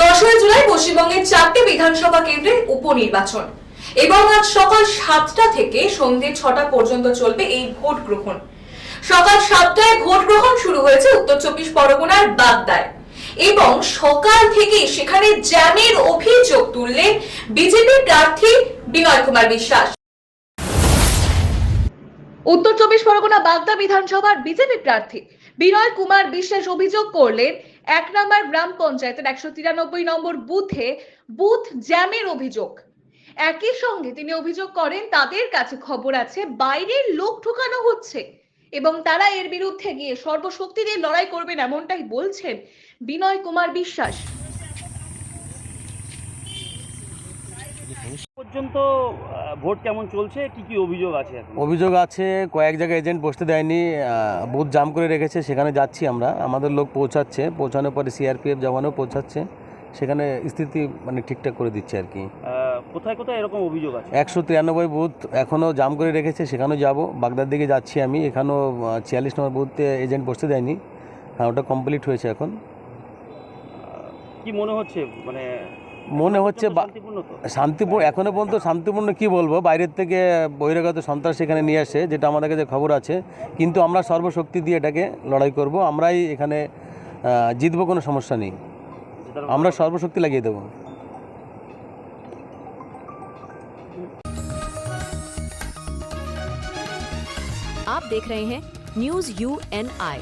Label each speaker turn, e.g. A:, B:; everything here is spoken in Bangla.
A: দশই জুলাই পশ্চিমবঙ্গের চারটি বিধানসভা কেন্দ্রে উপনির্বাচন। এবং আজ সকাল সাতটা থেকে সন্ধে ছটা পর্যন্ত চলবে এই ভোট গ্রহণ। সকাল সাতটায় ভোট গ্রহণ শুরু হয়েছে উত্তর চব্বিশ পরগনার বাগদায়। এবং সকাল থেকে সেখানে জ্যামের অভিযোগ তুললেন বিজেপি প্রার্থী বিনয় কুমার বিশ্বাস। উত্তর চব্বিশ পরগনা বাগদা বিধানসভার বিজেপি প্রার্থী বিনয় কুমার বিশ্বাস অভিযোগ করলেন, এক নম্বর গ্রাম পঞ্চায়েতের একশো তিরানব্বই নম্বর বুথে বুথ জ্যামের অভিযোগ। একই সঙ্গে তিনি অভিযোগ করেন, তাদের কাছে খবর আছে, বাইরের লোক ঢোকানো হচ্ছে এবং তারা এর বিরুদ্ধে গিয়ে সর্বশক্তি দিয়ে লড়াই করবেন এমনটাই বলছেন বিনয় কুমার বিশ্বাস।
B: পর্যন্ত ভোট কেমন চলছে? কি কি অভিযোগ আছে
C: অভিযোগ আছে কয়েক জায়গায় এজেন্ট বসতে দেয়নি বুথ জাম করে রেখেছে সেখানে যাচ্ছি আমরা। আমাদের লোক পৌঁছাচ্ছে পৌঁছানোর পরে সিআরপিএফ জওয়ানও পৌঁছাচ্ছে সেখানে স্থিতি মানে ঠিকঠাক করে দিচ্ছে আর কি।
B: কোথায় কোথায় এরকম অভিযোগ আছে?
C: একশো তিরানব্বই বুথ এখনও জাম করে রেখেছে সেখানেও যাব। বাগদার দিকে যাচ্ছি আমি এখানেও ছিয়াল্লিশ নম্বর বুথে এজেন্ট বসতে দেয়নি। হ্যাঁ ওটা কমপ্লিট হয়েছে এখন।
B: কি মনে হচ্ছে? মানে
C: মনে হচ্ছে বা-
B: শান্তিপূর্ণ তো
C: শান্তিপূর্ণ এখনো পর্যন্ত শান্তিপূর্ণ কি বলবো বাইরের থেকে বহিরাগত সন্ত্রাস এখানে নিয়ে আসে যেটা আমাদের কাছে খবর আছে কিন্তু আমরা সর্বশক্তি দিয়ে এটাকে লড়াই করব আমরাই এখানে আহ, জিতবো কোনো সমস্যা নেই
B: যেটার
C: আমরা সর্বশক্তি লাগিয়ে দেবো
D: आप देख रहे हैं न्यूज यू एन आई